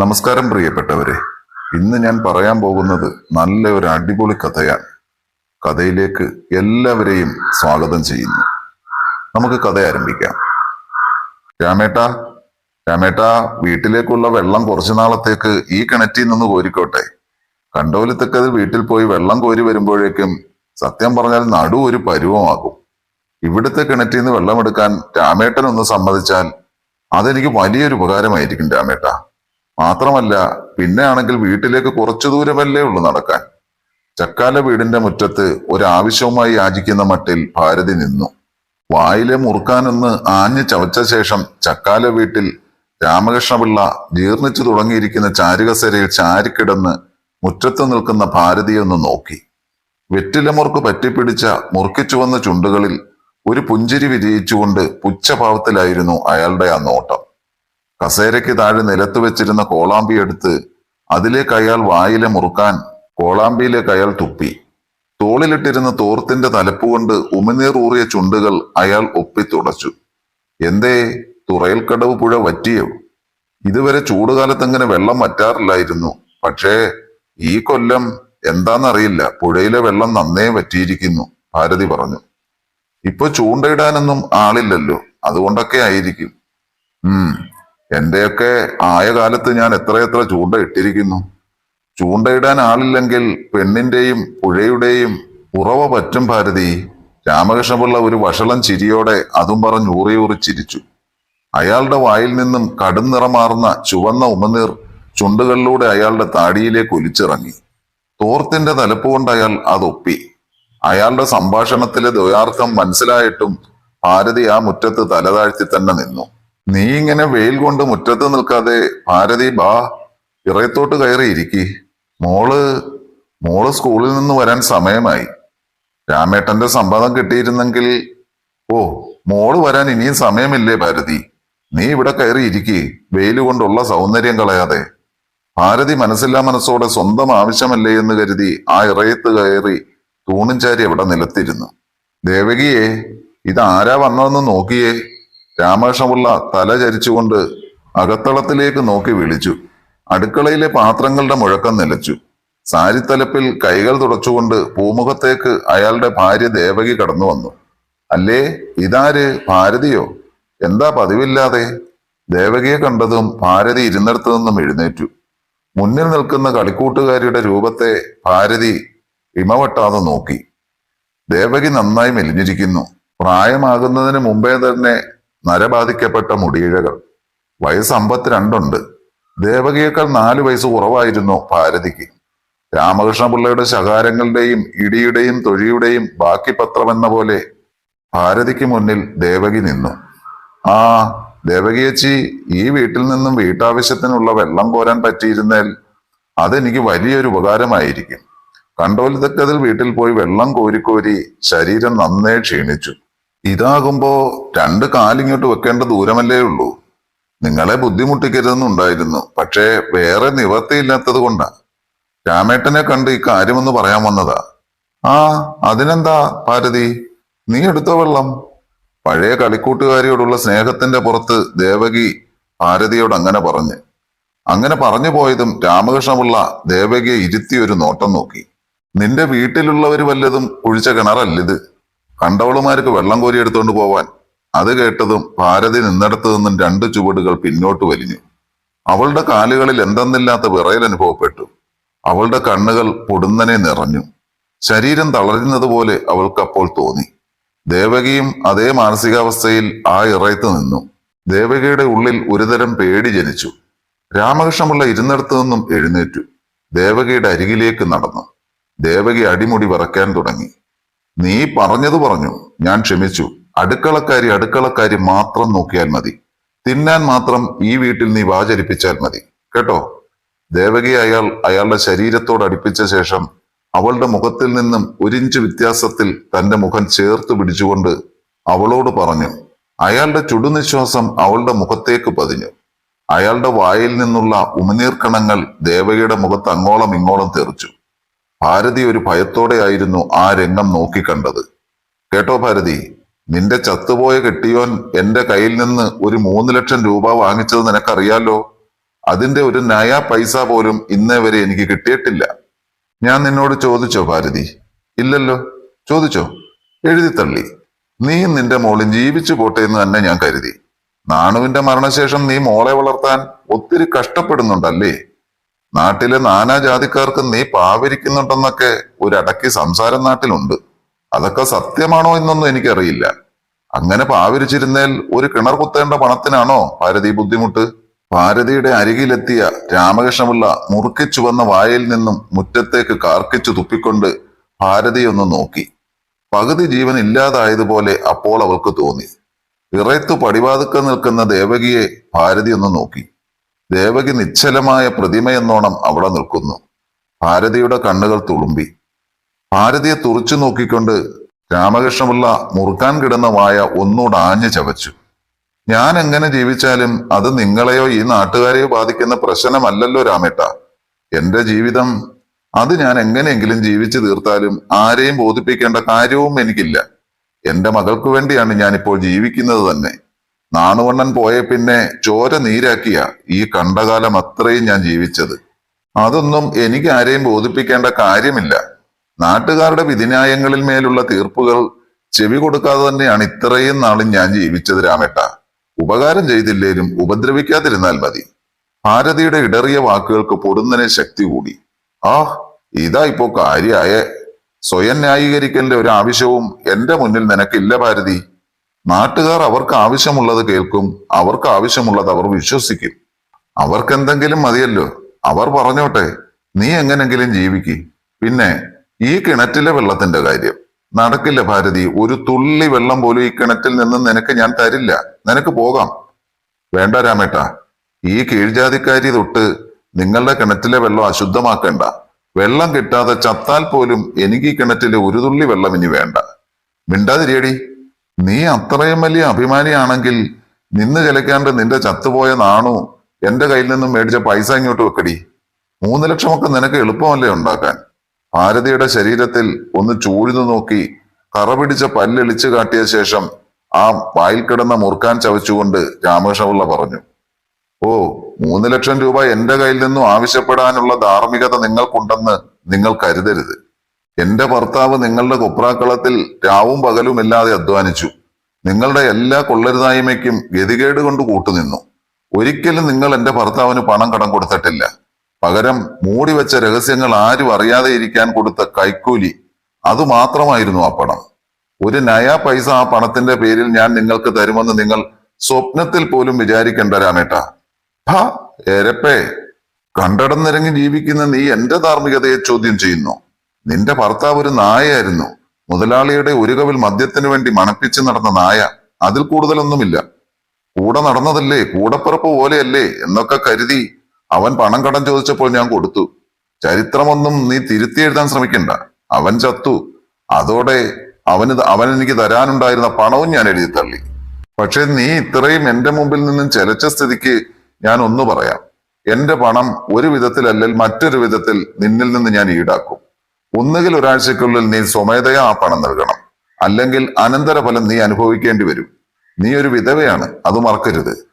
നമസ്കാരം പ്രിയപ്പെട്ടവരെ. ഇന്ന് ഞാൻ പറയാൻ പോകുന്നത് നല്ല ഒരു അടിപൊളി കഥയാണ്. കഥയിലേക്ക് എല്ലാവരെയും സ്വാഗതം ചെയ്യുന്നു. നമുക്ക് കഥ ആരംഭിക്കാം. രാമേട്ട രാമേട്ട വീട്ടിലേക്കുള്ള വെള്ളം കുറച്ചു നാളത്തേക്ക് ഈ കിണറ്റിൽ നിന്ന് കോരിക്കോട്ടെ. കണ്ടോലത്തക്കത് വീട്ടിൽ പോയി വെള്ളം കോരി വരുമ്പോഴേക്കും സത്യം പറഞ്ഞാൽ നടു ഒരു പരുവമാകും. ഇവിടുത്തെ കിണറ്റിൽ നിന്ന് വെള്ളമെടുക്കാൻ രാമേട്ടൻ ഒന്ന് സമ്മതിച്ചാൽ അതെനിക്ക് വലിയൊരു ഉപകാരമായിരിക്കും രാമേട്ട. മാത്രമല്ല പിന്നെ ആണെങ്കിൽ വീട്ടിലേക്ക് കുറച്ചു ദൂരമല്ലേ ഉള്ളൂ നടക്കാൻ. ചക്കാല വീടിന്റെ മുറ്റത്ത് ഒരാവശ്യവുമായി യാചിക്കുന്ന മട്ടിൽ ഭാരതി നിന്നു. വായിലെ മുറുക്കാനൊന്ന് ആഞ്ഞു ചവച്ച ശേഷം ചക്കാല വീട്ടിൽ രാമകൃഷ്ണപിള്ള ജീർണിച്ചു തുടങ്ങിയിരിക്കുന്ന ചാരുകസരയിൽ ചാരിക്കിടന്ന് മുറ്റത്ത് നിൽക്കുന്ന ഭാരതിയൊന്ന് നോക്കി. നോക്കി വെറ്റിലമുറുക്ക് പറ്റിപ്പിടിച്ച മുറുക്കിച്ചുവന്ന ചുണ്ടുകളിൽ ഒരു പുഞ്ചിരി വിജയിച്ചുകൊണ്ട് പുച്ഛഭാവത്തിലായിരുന്നു അയാളുടെ ആ നോട്ടം. കസേരയ്ക്ക് താഴെ നിലത്ത് വെച്ചിരുന്ന കോളാമ്പി എടുത്ത് അതിലേക്ക് അയാൾ വായിലെ മുറുക്കാൻ കോളാമ്പിയിലേക്ക് അയാൾ തുപ്പി. തോളിലിട്ടിരുന്ന തോർത്തിന്റെ തലപ്പുകൊണ്ട് ഉമിനീർ ഊറിയ ചുണ്ടുകൾ അയാൾ ഒപ്പി തുടച്ചു എന്തേ തുറയൽക്കടവ് പുഴ വറ്റിയോ? ഇതുവരെ ചൂടുകാലത്ത് വെള്ളം വറ്റാറില്ലായിരുന്നു. പക്ഷേ ഈ കൊല്ലം എന്താണെന്നറിയില്ല പുഴയിലെ വെള്ളം നന്നേ വറ്റിയിരിക്കുന്നു ഭാരതി പറഞ്ഞു. ഇപ്പൊ ചൂണ്ടയിടാനൊന്നും ആളില്ലല്ലോ. അതുകൊണ്ടൊക്കെ ആയിരിക്കും. ഉം. എന്റെയൊക്കെ ആയ കാലത്ത് ഞാൻ എത്രയെത്ര ചൂണ്ട ഇട്ടിരിക്കുന്നു ചൂണ്ടയിടാൻ ആളില്ലെങ്കിൽ പെണ്ണിന്റെയും പുഴയുടെയും ഉറവ പറ്റും ഭാരതി. രാമകൃഷ്ണപിള്ള ഒരു വഷളം ചിരിയോടെ അതും പറഞ്ഞ് ഊറിയൂറി ചിരിച്ചു. അയാളുടെ വായിൽ നിന്നും കടും നിറമാർന്ന ചുവന്ന ഉമനീർ ചുണ്ടുകളിലൂടെ അയാളുടെ താടിയിലേക്ക് ഒലിച്ചിറങ്ങി. തോർത്തിന്റെ തലപ്പ് കൊണ്ട് അയാൾ അതൊപ്പി. അയാളുടെ സംഭാഷണത്തിലെ ദ്വയാർത്ഥം മനസ്സിലായിട്ടും ഭാരതി ആ മുറ്റത്ത് തലതാഴ്ത്തി തന്നെ നിന്നു. നീ ഇങ്ങനെ വെയിൽ കൊണ്ട് മുറ്റത്ത് നിൽക്കാതെ ഭാരതി ബാ ഇറയത്തോട്ട് കയറി ഇരിക്കി. മോൾ മോൾ സ്കൂളിൽ നിന്ന് വരാൻ സമയമായി. രാമേട്ടന്റെ സമ്മതം കിട്ടിയിരുന്നെങ്കിൽ ഓ മോൾ വരാൻ ഇനിയും സമയമില്ലേ ഭാരതി? നീ ഇവിടെ കയറി ഇരിക്കി വെയിൽ കൊണ്ടുള്ള സൗന്ദര്യം കളയാതെ. ഭാരതി മനസ്സില്ലാ മനസ്സോടെ സ്വന്തം ആവശ്യമല്ലേ എന്ന് കരുതി ആ ഇറയത്ത് കയറി തൂണിഞ്ചാരി അവിടെ നിലത്തിരുന്നു. ദേവകിയെ ഇത് ആരാ വന്നതെന്ന് നോക്കിയേ. രാമകൃഷ്ണപിള്ള തല ചരിച്ചുകൊണ്ട് അകത്തളത്തിലേക്ക് നോക്കി വിളിച്ചു. അടുക്കളയിലെ പാത്രങ്ങളുടെ മുഴക്കം നിലച്ചു. സാരിത്തലപ്പിൽ കൈകൾ തുടച്ചുകൊണ്ട് പൂമുഖത്തേക്ക് അയാളുടെ ഭാര്യ ദേവകി കടന്നു വന്നു. അല്ലേ ഇതാര്? ഭാരതിയോ? എന്താ പതിവില്ലാതെ? ദേവകിയെ കണ്ടതും ഭാരതി ഇരുന്നിടത്തു നിന്നും എഴുന്നേറ്റു. മുന്നിൽ നിൽക്കുന്ന കളിക്കൂട്ടുകാരിയുടെ രൂപത്തെ ഭാരതി ഇമവട്ടാതെ നോക്കി. ദേവകി നന്നായി മെലിഞ്ഞിരിക്കുന്നു. പ്രായമാകുന്നതിന് മുമ്പേ തന്നെ നരബാധിക്കപ്പെട്ട മുടിയിഴകൾ. വയസ്സ് അമ്പത്തിരണ്ടുണ്ട്. ദേവകിയേക്കാൾ നാല് വയസ്സ് കുറവായിരുന്നു ഭാരതിക്ക്. രാമകൃഷ്ണപിള്ളയുടെ ശകാരങ്ങളുടെയും ഇടിയുടെയും തൊഴിയുടെയും ബാക്കി പത്രമെന്ന പോലെ ഭാരതിക്ക് മുന്നിൽ ദേവകി നിന്നു. ആ ദേവകിയച്ചി ഈ വീട്ടിൽ നിന്നും വീട്ടാവശ്യത്തിനുള്ള വെള്ളം കോരാൻ പറ്റിയിരുന്നാൽ അതെനിക്ക് വലിയൊരു ഉപകാരമായിരിക്കും. കണ്ടോലത്തക്കതിൽ വീട്ടിൽ പോയി വെള്ളം കോരിക്കോരി ശരീരം നന്നേ ക്ഷീണിച്ചു. ഇതാകുമ്പോ രണ്ട് കാലിങ്ങോട്ട് വെക്കേണ്ട ദൂരമല്ലേ ഉള്ളൂ. നിങ്ങളെ ബുദ്ധിമുട്ടിക്കരുതെന്നുണ്ടായിരുന്നു. പക്ഷേ വേറെ നിവർത്തിയില്ലാത്തത് കൊണ്ടാ. രാമേട്ടനെ കണ്ട് ഈ കാര്യമൊന്ന് പറയാൻ വന്നതാ. ആ അതിനെന്താ ഭാരതി? നീ എടുത്തോ വെള്ളം. പഴയ കളിക്കൂട്ടുകാരിയോടുള്ള സ്നേഹത്തിന്റെ പുറത്ത് ദേവകി ഭാരതിയോട് അങ്ങനെ പറഞ്ഞ്. അങ്ങനെ പറഞ്ഞു പോയതും രാമകൃഷ്ണപിള്ള ദേവകിയെ ഇരുത്തി ഒരു നോട്ടം നോക്കി. നിന്റെ വീട്ടിലുള്ളവര് വല്ലതും കുഴിച്ച കിണറല്ലിത്? കണ്ടവളുമാർക്ക് വെള്ളം കോരി എടുത്തുകൊണ്ട് പോവാൻ. അത് കേട്ടതും ഭാരതി നിന്നിടത്തു നിന്നും രണ്ട് ചുവടുകൾ പിന്നോട്ട് വലിഞ്ഞു. അവളുടെ കാലുകളിൽ എന്തെന്നില്ലാത്ത വിറയൽ അനുഭവപ്പെട്ടു. അവളുടെ കണ്ണുകൾ പൊടുന്നനെ നിറഞ്ഞു. ശരീരം തളരുന്നതുപോലെ അവൾക്ക് അപ്പോൾ തോന്നി. ദേവകിയും അതേ മാനസികാവസ്ഥയിൽ ആ ഇറയത്ത് നിന്നു. ദേവകിയുടെ ഉള്ളിൽ ഒരുതരം പേടി ജനിച്ചു. രാമകൃഷ്ണപിള്ള ഇരുന്നിടത്തു നിന്നും എഴുന്നേറ്റു. ദേവകിയുടെ അരികിലേക്ക് നടന്നു. ദേവകി അടിമുടി വിറക്കാൻ തുടങ്ങി. നീ പറഞ്ഞത് പറഞ്ഞു. ഞാൻ ക്ഷമിച്ചു. അടുക്കളക്കാരി അടുക്കളക്കാരി മാത്രം നോക്കിയാൽ മതി. തിന്നാൻ മാത്രം ഈ വീട്ടിൽ നീ വാചരിപ്പിച്ചാൽ മതി. കേട്ടോ? ദേവകി അയാൾ അയാളുടെ ശരീരത്തോട് അടുപ്പിച്ച ശേഷം അവളുടെ മുഖത്തിൽ നിന്നും ഒരിഞ്ച് വ്യത്യാസത്തിൽ തന്റെ മുഖം ചേർത്ത് പിടിച്ചുകൊണ്ട് അവളോട് പറഞ്ഞു. അയാളുടെ ചുടുനിശ്വാസം അവളുടെ മുഖത്തേക്ക് പതിഞ്ഞു. അയാളുടെ വായിൽ നിന്നുള്ള ഉമിനീർ കണങ്ങൾ ദേവകിയുടെ മുഖത്ത് അങ്ങോളം ഇങ്ങോളം തെറിച്ചു. ഭാരതി ഒരു ഭയത്തോടെയായിരുന്നു ആ രംഗം നോക്കിക്കണ്ടത്. കേട്ടോ ഭാരതി നിന്റെ ചത്തുപോയ കെട്ടിയോൻ എന്റെ കയ്യിൽ നിന്ന് ഒരു മൂന്ന് ലക്ഷം രൂപ വാങ്ങിച്ചത് നിനക്കറിയാലോ? അതിന്റെ ഒരു നയ പൈസ പോലും ഇന്നേ വരെ എനിക്ക് കിട്ടിയിട്ടില്ല. ഞാൻ നിന്നോട് ചോദിച്ചോ ഭാരതി? ഇല്ലല്ലോ. ചോദിച്ചോ? എഴുതി തള്ളി. നീ നിന്റെ മോളും ജീവിച്ചു പോട്ടെ എന്ന് തന്നെ ഞാൻ കരുതി. നാണുവിന്റെ മരണശേഷം നീ മോളെ വളർത്താൻ ഒത്തിരി കഷ്ടപ്പെടുന്നുണ്ടല്ലേ? നാട്ടിലെ നാനാജാതിക്കാർക്ക് നീ പാവരിക്കുന്നുണ്ടെന്നൊക്കെ ഒരടക്കി സംസാരം നാട്ടിലുണ്ട്. അതൊക്കെ സത്യമാണോ എന്നൊന്നും എനിക്കറിയില്ല. അങ്ങനെ പാവരിച്ചിരുന്നേൽ ഒരു കിണർ കുത്തേണ്ട പണത്തിനാണോ ഭാരതി ബുദ്ധിമുട്ട്? ഭാരതിയുടെ അരികിലെത്തിയ രാമകൃഷ്ണപിള്ള മുറുക്കി ചുവന്ന വായിൽ നിന്നും മുറ്റത്തേക്ക് കാർക്കിച്ചു തുപ്പിക്കൊണ്ട് ഭാരതി ഒന്ന് നോക്കി. പകുതി ജീവൻ ഇല്ലാതായതുപോലെ അപ്പോൾ അവൾക്ക് തോന്നി. ഇറയത്തു പടിവാതുക്ക നിൽക്കുന്ന ദേവകിയെ ഭാരതി ഒന്ന് നോക്കി. ദേവകി നിശ്ചലമായ പ്രതിമയെന്നോണം അവിടെ നിൽക്കുന്നു. ഭാരതിയുടെ കണ്ണുകൾ തുളുമ്പി. ഭാരതിയെ തുറച്ചു നോക്കിക്കൊണ്ട് രാമകൃഷ്ണപിള്ള മുറുക്കാൻ കിടന്ന വായ ഒന്നുകൂടെ ആഞ്ഞു ചവച്ചു. ഞാൻ എങ്ങനെ ജീവിച്ചാലും അത് നിങ്ങളെയോ ഈ നാട്ടുകാരെയോ ബാധിക്കുന്ന പ്രശ്നമല്ലല്ലോ രാമേട്ട. എന്റെ ജീവിതം അത് ഞാൻ എങ്ങനെയെങ്കിലും ജീവിച്ചു തീർത്താലും ആരെയും ബോധിപ്പിക്കേണ്ട കാര്യവും എനിക്കില്ല. എന്റെ മകൾക്ക് വേണ്ടിയാണ് ഞാനിപ്പോൾ ജീവിക്കുന്നത് തന്നെ. നാണുവണ്ണൻ പോയ പിന്നെ ചോര നീരാക്കിയ ഈ കണ്ടകാലം അത്രയും ഞാൻ ജീവിച്ചത്. അതൊന്നും എനിക്ക് ആരെയും ബോധിപ്പിക്കേണ്ട കാര്യമില്ല. നാട്ടുകാരുടെ വിധിന്യായങ്ങളിൽ മേലുള്ള തീർപ്പുകൾ ചെവി കൊടുക്കാതെ തന്നെയാണ് ഇത്രയും നാളും ഞാൻ ജീവിച്ചത് രാമേട്ട. ഉപകാരം ചെയ്തില്ലേലും ഉപദ്രവിക്കാതിരുന്നാൽ മതി. ഭാരതിയുടെ ഇടറിയ വാക്കുകൾക്ക് പൊടുന്നനെ ശക്തി കൂടി. ആ ഇതാ ഇപ്പോ കാര്യായ. സ്വയം ന്യായീകരിക്കലിന്റെ ഒരു ആവശ്യവും എന്റെ മുന്നിൽ നിനക്കില്ല ഭാരതി. നാട്ടുകാർ അവർക്ക് ആവശ്യമുള്ളത് കേൾക്കും അവർക്ക് ആവശ്യമുള്ളത് അവർ വിശ്വസിക്കും. അവർക്ക് എന്തെങ്കിലും മതിയല്ലോ. അവർ പറഞ്ഞോട്ടെ നീ എങ്ങനെങ്കിലും ജീവിക്ക്. പിന്നെ ഈ കിണറ്റിലെ വെള്ളത്തിന്റെ കാര്യം. നടക്കില്ല ഭാരതി ഒരു തുള്ളി വെള്ളം പോലും ഈ കിണറ്റിൽ നിന്ന് നിനക്ക് ഞാൻ തരില്ല. നിനക്ക് പോകാം. വേണ്ട രാമേട്ട ഈ കീഴ്ജാതിക്കാരി തൊട്ട് നിങ്ങളുടെ കിണറ്റിലെ വെള്ളം അശുദ്ധമാക്കണ്ട. വെള്ളം കിട്ടാതെ ചത്താൽ പോലും എനിക്ക് ഈ കിണറ്റിലെ ഒരു തുള്ളി വെള്ളം ഇനി വേണ്ട. മിണ്ടാതിരിയടി. നീ അത്രയും വലിയ അഭിമാനിയാണെങ്കിൽ നിന്ന് കലക്കാണ്ട് നിന്റെ ചത്തുപോയ നാണു എന്റെ കയ്യിൽ നിന്നും മേടിച്ച പൈസ ഇങ്ങോട്ട് വെക്കടി. മൂന്ന് ലക്ഷമൊക്കെ നിനക്ക് എളുപ്പമല്ലേ ഉണ്ടാക്കാൻ? ഭാരതിയുടെ ശരീരത്തിൽ ഒന്ന് ചൂഴ്ന്നു നോക്കി കറ പിടിച്ച പല്ലെളിച്ചു കാട്ടിയ ശേഷം ആ വായിൽ കിടന്ന മുറുക്കാൻ ചവച്ചുകൊണ്ട് രാമകൃഷ്ണപിള്ള പറഞ്ഞു ഓ മൂന്ന് ലക്ഷം രൂപ എന്റെ കയ്യിൽ നിന്നും ആവശ്യപ്പെടാനുള്ള ധാർമ്മികത നിങ്ങൾക്കുണ്ടെന്ന് നിങ്ങൾ കരുതരുത്. എന്റെ ഭർത്താവ് നിങ്ങളുടെ കൊപ്രാക്കളത്തിൽ രാവും പകലും ഇല്ലാതെ അധ്വാനിച്ചു. നിങ്ങളുടെ എല്ലാ കൊള്ളരുതായ്മയ്ക്കും ഗതികേട് കൊണ്ട് കൂട്ടുനിന്നു. ഒരിക്കലും നിങ്ങൾ എന്റെ ഭർത്താവിന് പണം കടം കൊടുത്തിട്ടില്ല. പകരം മൂടിവെച്ച രഹസ്യങ്ങൾ ആരും അറിയാതെ ഇരിക്കാൻ കൊടുത്ത കൈക്കൂലി അതുമാത്രമായിരുന്നു ആ പണം. ഒരു നയ പൈസ ആ പണത്തിന്റെ പേരിൽ ഞാൻ നിങ്ങൾക്ക് തരുമെന്ന് നിങ്ങൾ സ്വപ്നത്തിൽ പോലും വിചാരിക്കേണ്ട രാമേട്ട ഭാ എരപ്പേ കണ്ടടന്നിറങ്ങി ജീവിക്കുന്ന നീ എന്റെ ധാർമ്മികതയെ ചോദ്യം ചെയ്യുന്നു. നിന്റെ ഭർത്താവ് ഒരു നായയായിരുന്നു. മുതലാളിയുടെ ഒരു കവിൽ മദ്യത്തിനു വേണ്ടി മണപ്പിച്ച് നടന്ന നായ അതിൽ കൂടുതലൊന്നുമില്ല. കൂടെ നടന്നതല്ലേ കൂടപ്പിറപ്പ് പോലെയല്ലേ എന്നൊക്കെ കരുതി അവൻ പണം കടം ചോദിച്ചപ്പോൾ ഞാൻ കൊടുത്തു. ചരിത്രമൊന്നും നീ തിരുത്തി എഴുതാൻ ശ്രമിക്കണ്ട. അവൻ ചത്തു. അതോടെ അവന് അവൻ എനിക്ക് തരാനുണ്ടായിരുന്ന പണവും ഞാൻ എഴുതി തള്ളി. പക്ഷെ നീ ഇത്രയും എന്റെ മുമ്പിൽ നിന്നും ചെലച്ച സ്ഥിതിക്ക് ഞാൻ ഒന്ന് പറയാം. എന്റെ പണം ഒരു വിധത്തിലല്ലെങ്കിൽ മറ്റൊരു വിധത്തിൽ നിന്നിൽ നിന്ന് ഞാൻ ഈടാക്കും. ഒന്നുകിൽ ഒരാഴ്ചക്കുള്ളിൽ നീ സ്വമേധയാ ആ പണം നൽകണം. അല്ലെങ്കിൽ അനന്തരഫലം നീ അനുഭവിക്കേണ്ടി വരും. നീ ഒരു വിധവയാണ് അത് മറക്കരുത്.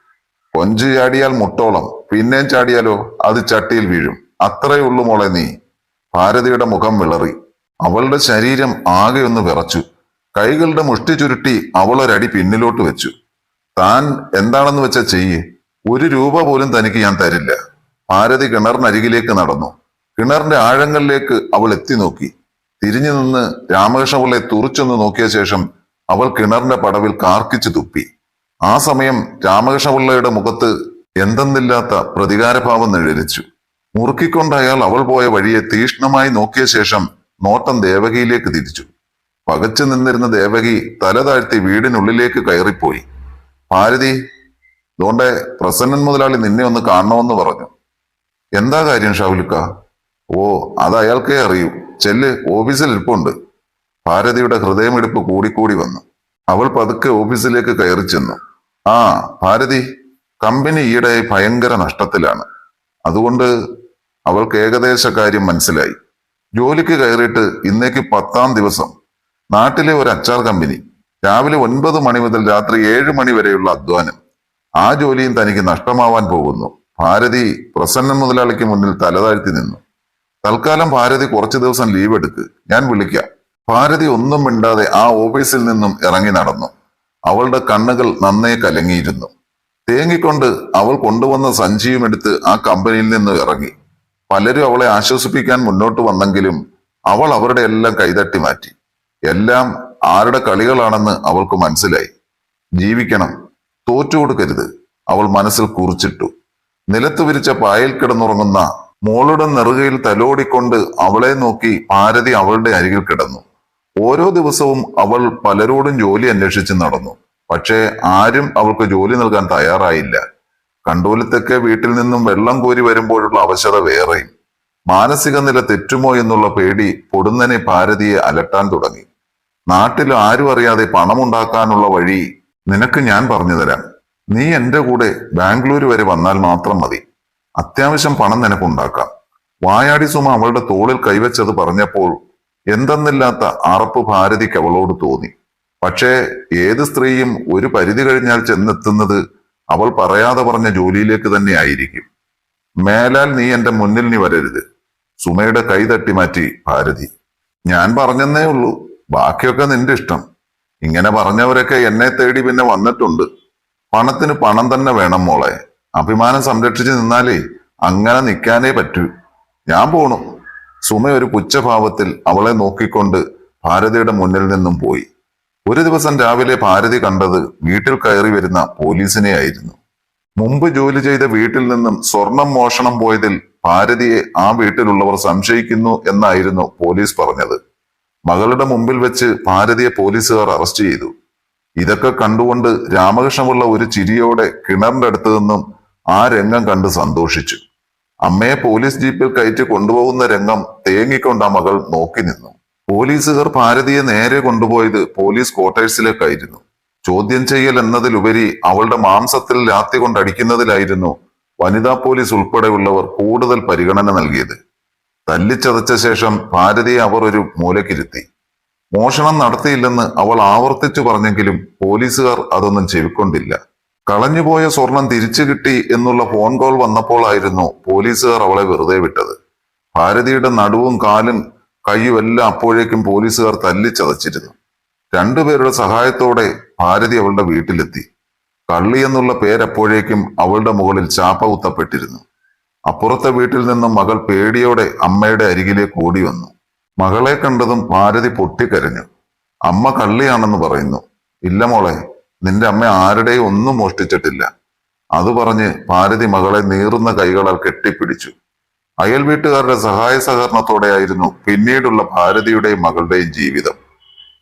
കൊഞ്ച് ചാടിയാൽ മുട്ടോളം പിന്നെയും ചാടിയാലോ? അത് ചട്ടിയിൽ വീഴും. അത്രയേ ഉള്ളൂ മോളെ നീ. ഭാരതിയുടെ മുഖം വിളറി. അവളുടെ ശരീരം ആകെ ഒന്ന് വിറച്ചു. കൈകളുടെ മുഷ്ടി ചുരുട്ടി അവളൊരടി പിന്നിലോട്ട് വെച്ചു. താൻ എന്താണെന്ന് വെച്ച ചെയ്യ്. ഒരു രൂപ പോലും തനിക്ക് ഞാൻ തരില്ല. ഭാരതി കിണറിനരികിലേക്ക് നടന്നു. കിണറിന്റെ ആഴങ്ങളിലേക്ക് അവൾ എത്തി നോക്കി. തിരിഞ്ഞു നിന്ന് രാമകൃഷ്ണപിള്ളയെ തുറച്ചൊന്ന് നോക്കിയ ശേഷം അവൾ കിണറിന്റെ പടവിൽ കാർക്കിച്ചു തുപ്പി. ആ സമയം രാമകൃഷ്ണപിള്ളയുടെ മുഖത്ത് എന്തെന്നില്ലാത്ത പ്രതികാരഭാവം നിഴലിച്ചു. മുറുക്കിക്കൊണ്ട് അയാൾ അവൾ പോയ വഴിയെ തീഷ്ണമായി നോക്കിയ ശേഷം നോട്ടം ദേവകിയിലേക്ക് തിരിച്ചു. പകച്ചു നിന്നിരുന്ന ദേവകി തല താഴ്ത്തി വീടിനുള്ളിലേക്ക് കയറിപ്പോയി. ഭാരതി ദോണ്ടെ പ്രസന്നൻ മുതലാളി നിന്നെ ഒന്ന് കാണണമെന്ന് പറഞ്ഞു. എന്താ കാര്യം ഷൗലുക്ക? ഓ അത് അയാൾക്കേ അറിയൂ. ചെല്ല് ഓഫീസിൽ ഇരിപ്പുണ്ട്. ഭാരതിയുടെ ഹൃദയമിടിപ്പ് കൂടിക്കൂടി വന്നു. അവൾ പതുക്കെ ഓഫീസിലേക്ക് കയറി ചെന്നു. ആ ഭാരതി കമ്പനി ഈയിടെ ഭയങ്കര നഷ്ടത്തിലാണ്. അതുകൊണ്ട് അവൾക്ക് ഏകദേശ കാര്യം മനസ്സിലായി. ജോലിക്ക് കയറിയിട്ട് ഇന്നേക്ക് പത്താം ദിവസം. നാട്ടിലെ ഒരു അച്ചാർ കമ്പനി. രാവിലെ ഒൻപത് മണി മുതൽ രാത്രി ഏഴ് മണി വരെയുള്ള അധ്വാനം. ആ ജോലിയും തനിക്ക് നഷ്ടമാവാൻ പോകുന്നു. ഭാരതി പ്രസന്നൻ മുതലാളിക്ക് മുന്നിൽ തലതാഴ്ത്തി നിന്നു. തൽക്കാലം ഭാരതി കുറച്ചു ദിവസം ലീവ് എടുക്ക്. ഞാൻ വിളിക്കാം. ഭാരതി ഒന്നും മിണ്ടാതെ ആ ഓഫീസിൽ നിന്നും ഇറങ്ങി നടന്നു. അവളുടെ കണ്ണുകൾ നന്നേ കലങ്ങിയിരുന്നു. തേങ്ങിക്കൊണ്ട് അവൾ കൊണ്ടുവന്ന സഞ്ചിയും എടുത്ത് ആ കമ്പനിയിൽ നിന്നും ഇറങ്ങി. പലരും അവളെ ആശ്വസിപ്പിക്കാൻ മുന്നോട്ട് വന്നെങ്കിലും അവൾ അവരുടെ എല്ലാം കൈതട്ടി മാറ്റി. എല്ലാം ആരുടെ കളികളാണെന്ന് അവൾക്ക് മനസ്സിലായി. ജീവിക്കണം. തോറ്റുകൊടുക്കരുത് അവൾ മനസ്സിൽ കുറിച്ചിട്ടു. നിലത്ത് വിരിച്ച പായൽ കിടന്നുറങ്ങുന്ന മോളുടെ നെറുകയിൽ തലോടിക്കൊണ്ട് അവളെ നോക്കി ഭാരതി അവളുടെ അരികിൽ കിടന്നു. ഓരോ ദിവസവും അവൾ പലരോടും ജോലി അന്വേഷിച്ച് നടന്നു. പക്ഷേ ആരും അവൾക്ക് ജോലി നൽകാൻ തയ്യാറായില്ല. കണ്ടൂലത്തൊക്കെ വീട്ടിൽ നിന്നും വെള്ളം കോരി വരുമ്പോഴുള്ള അവശത വേറെയും. മാനസിക നില തെറ്റുമോ എന്നുള്ള പേടി പൊടുന്നനെ ഭാരതിയെ അലട്ടാൻ തുടങ്ങി. നാട്ടിൽ ആരും അറിയാതെ പണമുണ്ടാക്കാനുള്ള വഴി നിനക്ക് ഞാൻ പറഞ്ഞുതരാം നീ എന്റെ കൂടെ ബാംഗ്ലൂർ വരെ വന്നാൽ മാത്രം മതി. അത്യാവശ്യം പണം നിനക്കുണ്ടാക്കാം. വായാടി സുമ അവളുടെ തോളിൽ കൈവച്ചത് പറഞ്ഞപ്പോൾ എന്തെന്നില്ലാത്ത അറപ്പ് ഭാരതിക്ക് അവളോട് തോന്നി. പക്ഷേ ഏത് സ്ത്രീയും ഒരു പരിധി കഴിഞ്ഞാൽ ചെന്നെത്തുന്നത് അവൾ പറയാതെ പറഞ്ഞ ജോലിയിലേക്ക് തന്നെ ആയിരിക്കും. മേലാൽ നീ എന്റെ മുന്നിൽ നീ വരരുത്. സുമയുടെ കൈ തട്ടി മാറ്റി ഭാരതി. ഞാൻ പറഞ്ഞെന്നേ ഉള്ളൂ. ബാക്കിയൊക്കെ നിന്റെ ഇഷ്ടം. ഇങ്ങനെ പറഞ്ഞവരൊക്കെ എന്നെ തേടി പിന്നെ വന്നിട്ടുണ്ട്. പണത്തിന് പണം തന്നെ വേണം മോളെ. അഭിമാനം സംരക്ഷിച്ച് നിന്നാലേ അങ്ങനെ നിൽക്കാനേ പറ്റൂ. ഞാൻ പോണു. സുമ ഒരു പുച്ഛഭാവത്തിൽ അവളെ നോക്കിക്കൊണ്ട് ഭാരതിയുടെ മുന്നിൽ നിന്നും പോയി. ഒരു ദിവസം രാവിലെ ഭാരതി കണ്ടത് വീട്ടിൽ കയറി വരുന്ന പോലീസിനെ ആയിരുന്നു. മുമ്പ് ജോലി ചെയ്ത വീട്ടിൽ നിന്നും സ്വർണം മോഷണം പോയതിൽ ഭാരതിയെ ആ വീട്ടിലുള്ളവർ സംശയിക്കുന്നു എന്നായിരുന്നു പോലീസ് പറഞ്ഞത്. മകളുടെ മുമ്പിൽ വെച്ച് ഭാരതിയെ പോലീസുകാർ അറസ്റ്റ് ചെയ്തു. ഇതൊക്കെ കണ്ടുകൊണ്ട് രാമകൃഷ്ണമുള്ള ഒരു ചിരിയോടെ കിണറിന്റെ അടുത്തു നിന്നും ആ രംഗം കണ്ട് സന്തോഷിച്ചു. അമ്മയെ പോലീസ് ജീപ്പിൽ കയറ്റി കൊണ്ടുപോകുന്ന രംഗം തേങ്ങിക്കൊണ്ട് ആ മകൾ നോക്കി നിന്നു. പോലീസുകാർ ഭാരതിയെ നേരെ കൊണ്ടുപോയത് പോലീസ് ക്വാർട്ടേഴ്സിലേക്കായിരുന്നു. ചോദ്യം ചെയ്യൽ എന്നതിലുപരി അവളുടെ മാംസത്തിൽ ലാത്തി കൊണ്ടടിക്കുന്നതിലായിരുന്നു വനിതാ പോലീസ് ഉൾപ്പെടെയുള്ളവർ കൂടുതൽ പരിഗണന നൽകിയത്. തല്ലിച്ചതച്ച ശേഷം ഭാരതിയെ അവർ ഒരു മൂലക്കിരുത്തി. മോഷണം നടത്തിയില്ലെന്ന് അവൾ ആവർത്തിച്ചു പറഞ്ഞെങ്കിലും പോലീസുകാർ അതൊന്നും ചെവിക്കൊണ്ടില്ല. കളഞ്ഞുപോയ സ്വർണം തിരിച്ചു കിട്ടി എന്നുള്ള ഫോൺ കോൾ വന്നപ്പോഴായിരുന്നു പോലീസുകാർ അവളെ വെറുതെ വിട്ടത്. ഭാരതിയുടെ നടുവും കാലും കൈയും എല്ലാം അപ്പോഴേക്കും പോലീസുകാർ തല്ലിച്ചതച്ചിരുന്നു രണ്ടുപേരുടെ സഹായത്തോടെ ഭാരതി അവളുടെ വീട്ടിലെത്തി. കള്ളി എന്നുള്ള പേരപ്പോഴേക്കും അവളുടെ മുകളിൽ ചാപ്പ കുത്തപ്പെട്ടിരുന്നു. അപ്പുറത്തെ വീട്ടിൽ നിന്നും മകൾ പേടിയോടെ അമ്മയുടെ അരികിലേക്ക് ഓടി വന്നു മകളെ കണ്ടതും ഭാരതി പൊട്ടിക്കരഞ്ഞു. അമ്മ കള്ളിയാണെന്ന് പറയുന്നു. ഇല്ല മോളെ നിന്റെ അമ്മ ആരുടെയും ഒന്നും മോഷ്ടിച്ചിട്ടില്ല. അത് പറഞ്ഞ് ഭാരതി മകളെ നീറുന്ന കൈകളാൽ കെട്ടിപ്പിടിച്ചു. അയൽ വീട്ടുകാരുടെ സഹായ സഹകരണത്തോടെയായിരുന്നു പിന്നീടുള്ള ഭാരതിയുടെയും മകളുടെയും ജീവിതം.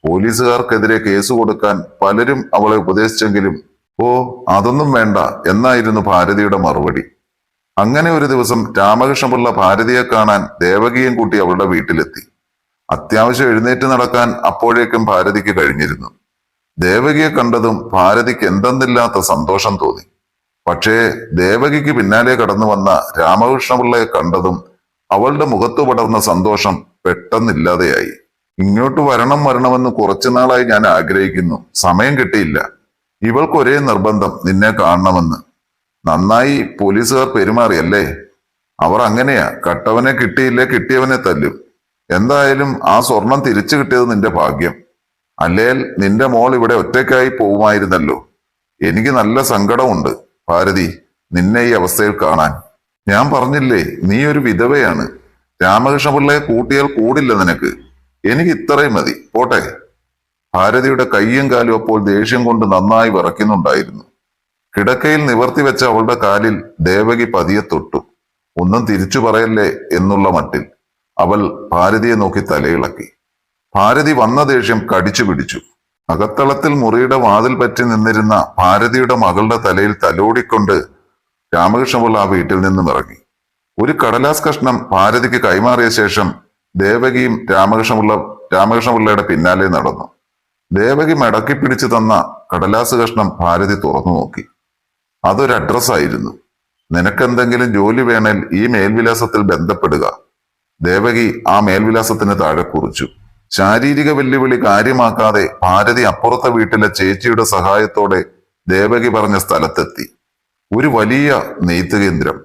പോലീസുകാർക്കെതിരെ കേസ് കൊടുക്കാൻ പലരും അവളെ ഉപദേശിച്ചെങ്കിലും ഓ അതൊന്നും വേണ്ട എന്നായിരുന്നു ഭാരതിയുടെ മറുപടി. അങ്ങനെ ഒരു ദിവസം രാമകൃഷ്ണപിള്ള ഭാരതിയെ കാണാൻ ദേവകിയും കൂട്ടി അവളുടെ വീട്ടിലെത്തി. അത്യാവശ്യം എഴുന്നേറ്റ് നടക്കാൻ അപ്പോഴേക്കും ഭാരതിക്ക് കഴിഞ്ഞിരുന്നു. ദേവകിയെ കണ്ടതും ഭാരതിക്ക് എന്തെന്നില്ലാത്ത സന്തോഷം തോന്നി. പക്ഷേ ദേവകിക്ക് പിന്നാലെ കടന്നു വന്ന രാമകൃഷ്ണപിള്ളയെ കണ്ടതും അവളുടെ മുഖത്ത് പടർന്ന സന്തോഷം പെട്ടെന്നില്ലാതെയായി. ഇങ്ങോട്ട് വരണം വരണമെന്ന് കുറച്ചു നാളായി ഞാൻ ആഗ്രഹിക്കുന്നു. സമയം കിട്ടിയില്ല. ഇവൾക്ക് ഒരേ നിർബന്ധം നിന്നെ കാണണമെന്ന്. നന്നായി പോലീസുകാർ പെരുമാറിയല്ലേ? അവർ അങ്ങനെയാ. കട്ടവനെ കിട്ടിയില്ലേ കിട്ടിയവനെ തല്ലും. എന്തായാലും ആ സ്വർണം തിരിച്ചു കിട്ടിയത് നിന്റെ ഭാഗ്യം. അല്ലേൽ നിന്റെ മോൾ ഇവിടെ ഒറ്റയ്ക്കായി പോവുമായിരുന്നല്ലോ. എനിക്ക് നല്ല സങ്കടമുണ്ട് ഭാരതി നിന്നെ ഈ അവസ്ഥയിൽ കാണാൻ. ഞാൻ പറഞ്ഞില്ലേ നീ ഒരു വിധവയാണ്. രാമകൃഷ്ണപിള്ളയെ കൂട്ടിയാൽ കൂടില്ല നിനക്ക്. എനിക്ക് ഇത്രയും മതി. പോട്ടെ. ഭാരതിയുടെ കയ്യും കാലും അപ്പോൾ ദേഷ്യം കൊണ്ട് നന്നായി വിറയ്ക്കുന്നുണ്ടായിരുന്നു. കിടക്കയിൽ നിവർത്തി വെച്ച അവളുടെ കാലിൽ ദേവകി പതിയെ തൊട്ടു. ഒന്നും തിരിച്ചു പറയല്ലേ എന്നുള്ള മട്ടിൽ അവൾ ഭാരതിയെ നോക്കി തലയിളക്കി. ഭാരതി വന്ന ദേഷ്യം കടിച്ചു പിടിച്ചു. അകത്തളത്തിൽ മുറിയുടെ വാതിൽ പറ്റി നിന്നിരുന്ന ഭാരതിയുടെ മകളുടെ തലയിൽ തലോടിക്കൊണ്ട് രാമകൃഷ്ണപിള്ള ആ വീട്ടിൽ നിന്നും ഇറങ്ങി. ഒരു കടലാസ് കഷ്ണം ഭാരതിക്ക് കൈമാറിയ ശേഷം ദേവകിയും രാമകൃഷ്ണപിള്ള രാമകൃഷ്ണപിള്ളയുടെ പിന്നാലെ നടന്നു. ദേവകി മടക്കി പിടിച്ചു തന്ന കടലാസ് കഷ്ണം ഭാരതി തുറന്നു നോക്കി. അതൊരു അഡ്രസ്സായിരുന്നു നിനക്കെന്തെങ്കിലും ജോലി വേണേൽ ഈ മേൽവിലാസത്തിൽ ബന്ധപ്പെടുക. ദേവകി ആ മേൽവിലാസത്തിന് താഴെ കുറിച്ചു. ശാരീരിക വെല്ലുവിളി കാര്യമാക്കാതെ ഭാരതി അപ്പുറത്തെ വീട്ടിലെ ചേച്ചിയുടെ സഹായത്തോടെ ദേവകി പറഞ്ഞ സ്ഥലത്തെത്തി. ഒരു വലിയ നെയ്ത്ത് കേന്ദ്രം.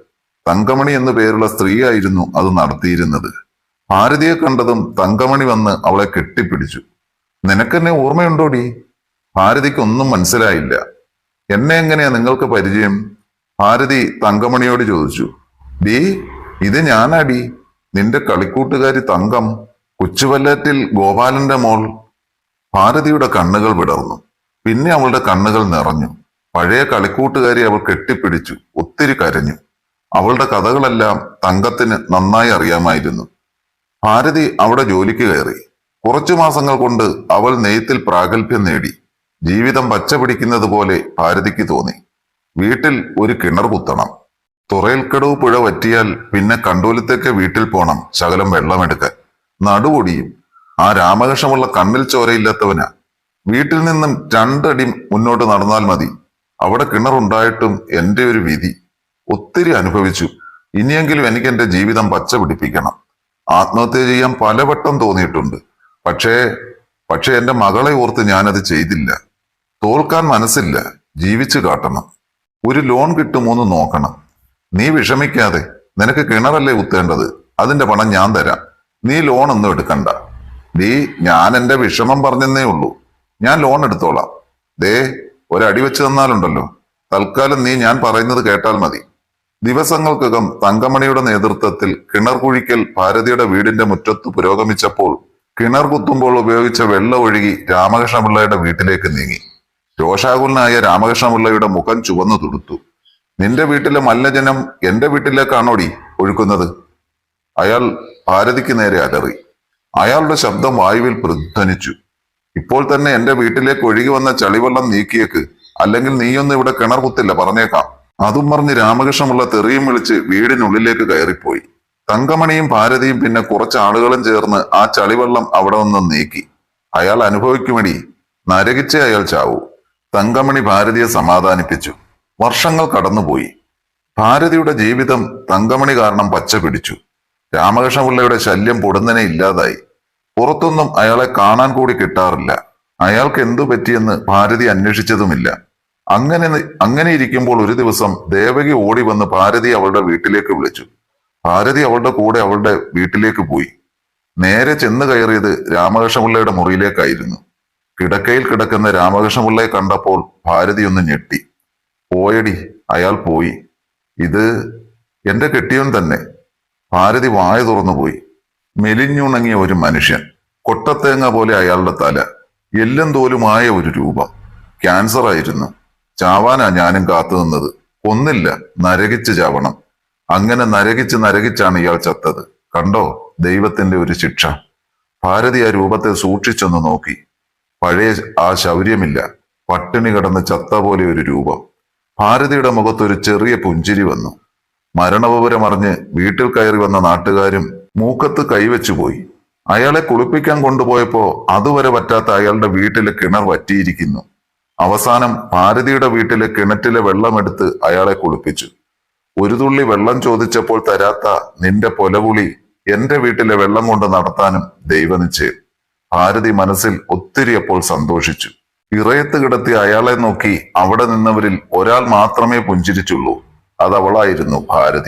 തങ്കമണി എന്നു പേരുള്ള സ്ത്രീയായിരുന്നു അത് നടത്തിയിരുന്നത്. ഭാരതിയെ കണ്ടതും തങ്കമണി വന്ന് അവളെ കെട്ടിപ്പിടിച്ചു. നിനക്കെന്നെ ഓർമ്മയുണ്ടോടി? ഭാരതിക്കൊന്നും മനസ്സിലായില്ല. എന്നെ എങ്ങനെയാ നിങ്ങൾക്ക് പരിചയം? ഭാരതി തങ്കമണിയോട് ചോദിച്ചു. ഡീ ഇത് ഞാനാടി നിന്റെ കളിക്കൂട്ടുകാരി തങ്കം. കൊച്ചുവല്ലറ്റിൽ ഗോപാലന്റെ മോൾ ഭാരതിയുടെ കണ്ണുകൾ വിടർന്നു. പിന്നെ അവളുടെ കണ്ണുകൾ നിറഞ്ഞു. പഴയ കളിക്കൂട്ടുകാരി അവൾ കെട്ടിപ്പിടിച്ചു ഒത്തിരി കരഞ്ഞു. അവളുടെ കഥകളെല്ലാം തങ്കത്തിന് നന്നായി അറിയാമായിരുന്നു. ഭാരതി അവിടെ ജോലിക്ക് കയറി. കുറച്ചു മാസങ്ങൾ കൊണ്ട് അവൾ നെയ്ത്തിൽ പ്രാഗൽഭ്യം നേടി. ജീവിതം പച്ച പിടിക്കുന്നത് പോലെ ഭാരതിക്ക് തോന്നി. വീട്ടിൽ ഒരു കിണർ കുത്തണം. തുറയിൽക്കടവ് പുഴ വറ്റിയാൽ പിന്നെ കണ്ടോലത്തേക്ക് വീട്ടിൽ പോണം ശകലം വെള്ളമെടുക്കാൻ. നടുവൊടിയും ആ രാമകൃഷ്ണമുള്ള കണ്ണിൽ ചോരയില്ലാത്തവനാ. വീട്ടിൽ നിന്നും രണ്ടടി മുന്നോട്ട് നടന്നാൽ മതി. അവിടെ കിണറുണ്ടായിട്ടും എന്റെ ഒരു വിധി. ഒത്തിരി അനുഭവിച്ചു. ഇനിയെങ്കിലും എനിക്ക് എന്റെ ജീവിതം പച്ച പിടിപ്പിക്കണം. ആത്മഹത്യ ചെയ്യാൻ പലവട്ടം തോന്നിയിട്ടുണ്ട്. പക്ഷേ പക്ഷെ എന്റെ മകളെ ഓർത്ത് ഞാനത് ചെയ്തില്ല. തോൽക്കാൻ മനസ്സില്ല. ജീവിച്ചു കാട്ടണം. ഒരു ലോൺ കിട്ടുമോന്ന് നോക്കണം. നീ വിഷമിക്കാതെ നിനക്ക് കിണറല്ലേ കുത്തേണ്ടത്? അതിന്റെ പണം ഞാൻ തരാം. നീ ലോൺ ഒന്നും എടുക്കണ്ട. നീ ഞാൻ എന്റെ വിഷമം പറഞ്ഞെന്നേ ഉള്ളൂ. ഞാൻ ലോൺ എടുത്തോളാം. ദേ ഒരടി വെച്ച് തന്നാലുണ്ടല്ലോ. തൽക്കാലം നീ ഞാൻ പറയുന്നത് കേട്ടാൽ മതി. ദിവസങ്ങൾക്കകം തങ്കമണിയുടെ നേതൃത്വത്തിൽ കിണർ കുഴിക്കൽ ഭാരതിയുടെ വീടിന്റെ മുറ്റത്ത് പുരോഗമിച്ചപ്പോൾ കിണർ കുത്തുമ്പോൾ ഉപയോഗിച്ച വെള്ളം ഒഴുകി രാമകൃഷ്ണപിള്ളയുടെ വീട്ടിലേക്ക് നീങ്ങി. രോഷാകുലനായ രാമകൃഷ്ണപിള്ളയുടെ മുഖം ചുവന്നു തുടുത്തു. നിന്റെ വീട്ടിലെ മല്ലജനം എന്റെ വീട്ടിലേക്കാണോടി ഒഴുക്കുന്നത്? അയാൾ ഭാരതിക്ക് നേരെ അലറി. അയാളുടെ ശബ്ദം വായുവിൽ പ്രധ്വനിച്ചു. ഇപ്പോൾ തന്നെ എന്റെ വീട്ടിലേക്ക് ഒഴുകി വന്ന ചളിവെള്ളം നീക്കിയേക്ക്. അല്ലെങ്കിൽ നീയൊന്നും ഇവിടെ കിണർ കുത്തില്ല പറഞ്ഞേക്കാം. അതും പറഞ്ഞ് രാമകൃഷ്ണമുള്ള തെറിയും വിളിച്ച് വീടിനുള്ളിലേക്ക് കയറിപ്പോയി. തങ്കമണിയും ഭാരതിയും പിന്നെ കുറച്ച് ആളുകളും ചേർന്ന് ആ ചളിവെള്ളം അവിടെ നിന്ന് നീക്കി. അയാൾ അനുഭവിക്കുമടി. നരകിച്ചേ അയാൾ ചാവൂ. തങ്കമണി ഭാരതിയെ സമാധാനിപ്പിച്ചു. വർഷങ്ങൾ കടന്നുപോയി. ഭാരതിയുടെ ജീവിതം തങ്കമണി കാരണം പച്ച പിടിച്ചു. രാമകൃഷ്ണപിള്ളയുടെ ശല്യം പൊടുന്നനെ ഇല്ലാതായി. പുറത്തൊന്നും അയാളെ കാണാൻ കൂടി കിട്ടാറില്ല. അയാൾക്ക് എന്തു പറ്റിയെന്ന് ഭാരതി അന്വേഷിച്ചതുമില്ല. അങ്ങനെ അങ്ങനെ ഇരിക്കുമ്പോൾ ഒരു ദിവസം ദേവകി ഓടി വന്ന് ഭാരതി അവളുടെ വീട്ടിലേക്ക് വിളിച്ചു. ഭാരതി അവളുടെ കൂടെ അവളുടെ വീട്ടിലേക്ക് പോയി. നേരെ ചെന്ന് കയറിയത് രാമകൃഷ്ണപിള്ളയുടെ മുറിയിലേക്കായിരുന്നു. കിടക്കയിൽ കിടക്കുന്ന രാമകൃഷ്ണപിള്ളയെ കണ്ടപ്പോൾ ഭാരതി ഒന്ന് ഞെട്ടി. പോയടി അയാൾ പോയി. ഇത് എന്റെ കെട്ടിയവൻ തന്നെ. ഭാരതി വായ തുറന്നുപോയി മെലിഞ്ഞുണങ്ങിയ ഒരു മനുഷ്യൻ കൊട്ടത്തേങ്ങ പോലെ അയാളുടെ തല എല്ലും തോലുമായ ഒരു രൂപം. ക്യാൻസർ ആയിരുന്നു. ചാവാനാ ഞാനും കാത്തു നിന്നത്. ഒന്നില്ല നരകിച്ച് ചാവണം. അങ്ങനെ നരകിച്ച് നരകിച്ചാണ് ഇയാൾ ചത്തത്. കണ്ടോ? ദൈവത്തിന്റെ ഒരു ശിക്ഷ. ഭാരതി ആ രൂപത്തെ സൂക്ഷിച്ചൊന്ന് നോക്കി. പഴയ ആ ശൗര്യമില്ല. പട്ടിണി കിടന്ന് ചത്ത പോലെ ഒരു രൂപം. ഭാരതിയുടെ മുഖത്തൊരു ചെറിയ പുഞ്ചിരി വന്നു. മരണവിവരം അറിഞ്ഞ് വീട്ടിൽ കയറി വന്ന നാട്ടുകാരും മൂക്കത്ത് കൈവച്ചുപോയി അയാളെ കുളിപ്പിക്കാൻ കൊണ്ടുപോയപ്പോ അതുവരെ പറ്റാത്ത അയാളുടെ വീട്ടിലെ കിണർ വറ്റിയിരിക്കുന്നു. അവസാനം ഭാരതിയുടെ വീട്ടിലെ കിണറ്റിലെ വെള്ളമെടുത്ത് അയാളെ കുളിപ്പിച്ചു. ഒരു തുള്ളി വെള്ളം ചോദിച്ചപ്പോൾ തരാത്ത നിന്റെ പൊലവുളി എന്റെ വീട്ടിലെ വെള്ളം കൊണ്ട് നടത്താനും ദൈവനിശ്ചയം. ഭാരതി മനസ്സിൽ ഒത്തിരി അപ്പോൾ സന്തോഷിച്ചു. ഇറയത്ത് കിടത്തി അയാളെ നോക്കി അവിടെ നിന്നവരിൽ ഒരാൾ മാത്രമേ പുഞ്ചിരിച്ചുള്ളൂ. അതവളായിരുന്നു ഭാരതി.